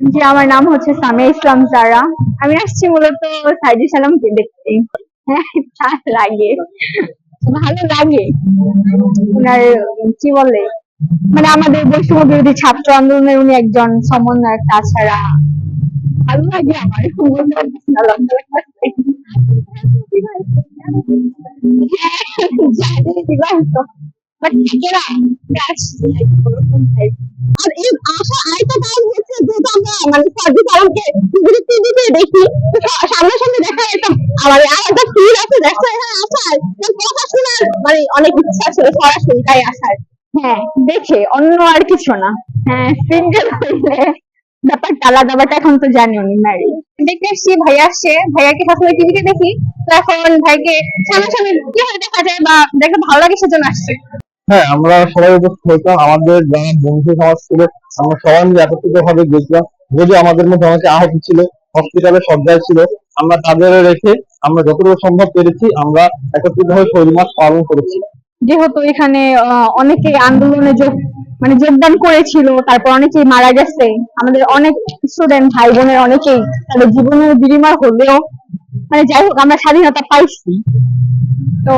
জি, আমার নাম হচ্ছে সামিয়া ইসলাম জারা। আমি আসছি মূলত সাইদি সালামকে দেখতে। হ্যাঁ লাগে ভালো লাগে। ওনার, কি বলে? মানে আমাদের বৈষম্য বিরোধী ছাত্র আন্দোলনের উনি একজন সমন্বয়ক, তাছাড়া ভালো লাগে আমার। বিবাহিত আর এই আশা আরেকটা কাজ হচ্ছে যেহেতু আমরা মানে সার্জি সালামকে টিভিতে টিভিতে দেখি সামনাসামনি দেখা একটা আমার আর একটা ফিল আছে দেখো এখানে আসার। কথা শোনার মানে অনেক ইচ্ছা ছিল সরাসরি তাই আসার। হ্যাঁ দেখে অন্য আর কিছু না। হ্যাঁ সিঙ্গেল হইলে ব্যাপারটা আলাদা বাট এখন তো জানি উনি ম্যারি দেখতে এসছি ভাইয়া আসছে। ভাইয়াকে সবসময় টিভিতে দেখি। তো এখন ভাইকে সামনাসামনি কীভাবে দেখা যায় বা দেখতে ভালো লাগে সেজন্য আসছে। হ্যাঁ আমরা সবাই উপস্থিত হয়েছিলাম। আমাদের যারা বন্ধু সমাজ ছিল আমরা সবাই মিলে একত্রিত ভাবে গেছিলাম। যদি আমাদের মধ্যে অনেকে আহত ছিল হসপিটালে সজ্জায় ছিল, আমরা তাদের রেখে আমরা যতটুকু সম্ভব পেরেছি, আমরা একত্রিত হয়ে শহীদ মাস পালন করেছি। যেহেতু এখানে অনেকে আন্দোলনে যোগ মানে যোগদান করেছিল, তারপর অনেকেই মারা গেছে। আমাদের অনেক স্টুডেন্ট ভাই বোনের অনেকেই তাদের জীবনের বিনিময় হলেও মানে যাই হোক, আমরা স্বাধীনতা পাইছি। তো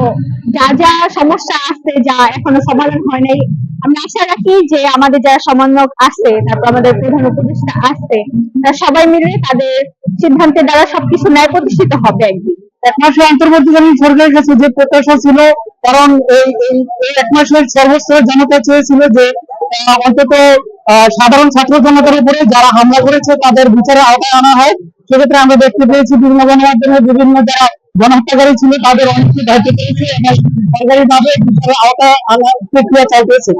যা যা সমস্যা আছে, যা এখনও সমাধান হয় নাই আমরা আশা রাখি যে আমাদের যারা সমন্বয়ক আছে, তারপর আমাদের প্রধান উপদেষ্টা আছে, তারা সবাই মিলে তাদের সিদ্ধান্তের দ্বারা সবকিছু ন্যায় প্রতিষ্ঠিত হবে একদিন। এক মাসের অন্তর্বর্তীকালীন সরকারের কাছে যে প্রত্যাশা ছিল, কারণ এই এক মাসের সর্বস্তরের জনতা চেয়েছিল যে অন্তত সাধারণ ছাত্র জনতার উপরে যারা হামলা করেছে, তাদের বিচারে আওতায় আনা হয়। সেক্ষেত্রে আমরা দেখতে পেয়েছি বিভিন্ন গণমাধ্যমে বিভিন্ন যারা গণহত্যাকারী ছিল তাদের অনেককে দায়িত্ব পেয়েছে এবং সরকারিভাবে বিচারের আওতায় আনার প্রক্রিয়া চলতেছে?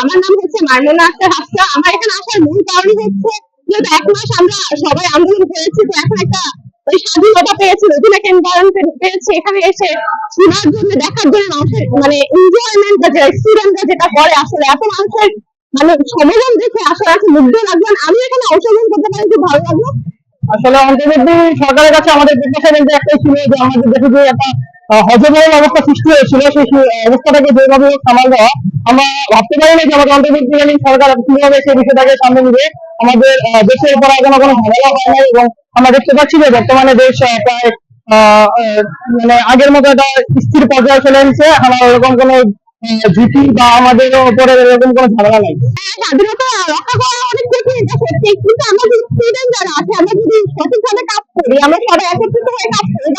আমার নাম হচ্ছে মাইমুনা আক্তার হাফসা। আমার এখানে আসার মূল কারণ হচ্ছে যেহেতু এক মাস আমরা সবাই আন্দোলন করেছি, তো এখন একটা ওই স্বাধীনতা পেয়েছি, নতুন এনভায়রনমেন্ট পেয়েছি। এখানে এসে শোনার জন্য দেখার জন্য মানুষের মানে এনজয়মেন্ট বা স্টুডেন্টরা যেটা করে আসলে, এত মানুষের মানে সমাগম দেখে আসলে মুগ্ধ লাগবেন আমি এখানে অংশগ্রহণ করতে পারি, খুব ভালো লাগল। আসলে অন্তর্বর্তী সরকারের কাছে আমাদের প্রত্যাশা কিন্তু একটাই ছিল যে আমাদের দেশে যে একটা হজবরল অবস্থা সৃষ্টি হয়েছিল, সেই অবস্থাটাকে যেভাবে সামাল দেওয়া, আমরা ভাবতে পারিনি যে আমাদের অন্তর্বর্তীকালীন সরকার কীভাবে সেই বিষয়টাকে সামনে নিবে। আমাদের দেশের উপর এখনও কোনো ঝামেলা হয় নাই এবং আমরা দেখতে পাচ্ছি যে বর্তমানে দেশ প্রায় মানে আগের মতো একটা স্থির পর্যায়ে চলে এসেছে। আর ওরকম কোনো ঝুঁকি বা আমাদের উপরে এরকম কোনো ঝামেলা নাই। আমাদের সবাই হয়ে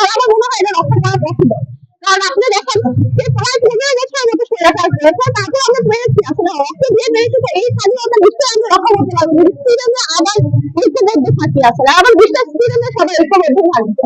আমার হয় কারণ আপনি দেখেন সে প্রায় পনেরো বছরের মতো সেরা কাজ করেছে তারপর আমরা পেরেছি আসলে রক্ত দিয়ে পেরেছি এই স্বাধীনতা নিশ্চয়ই আমরা রক্ষা করতে পারব। স্টুডেন্টরা আবার ঐক্যবদ্ধ থাকি আসলে। আমার বিশ্বাস স্টুডেন্টরা সবাই ঐক্যবদ্ধ থাকবে।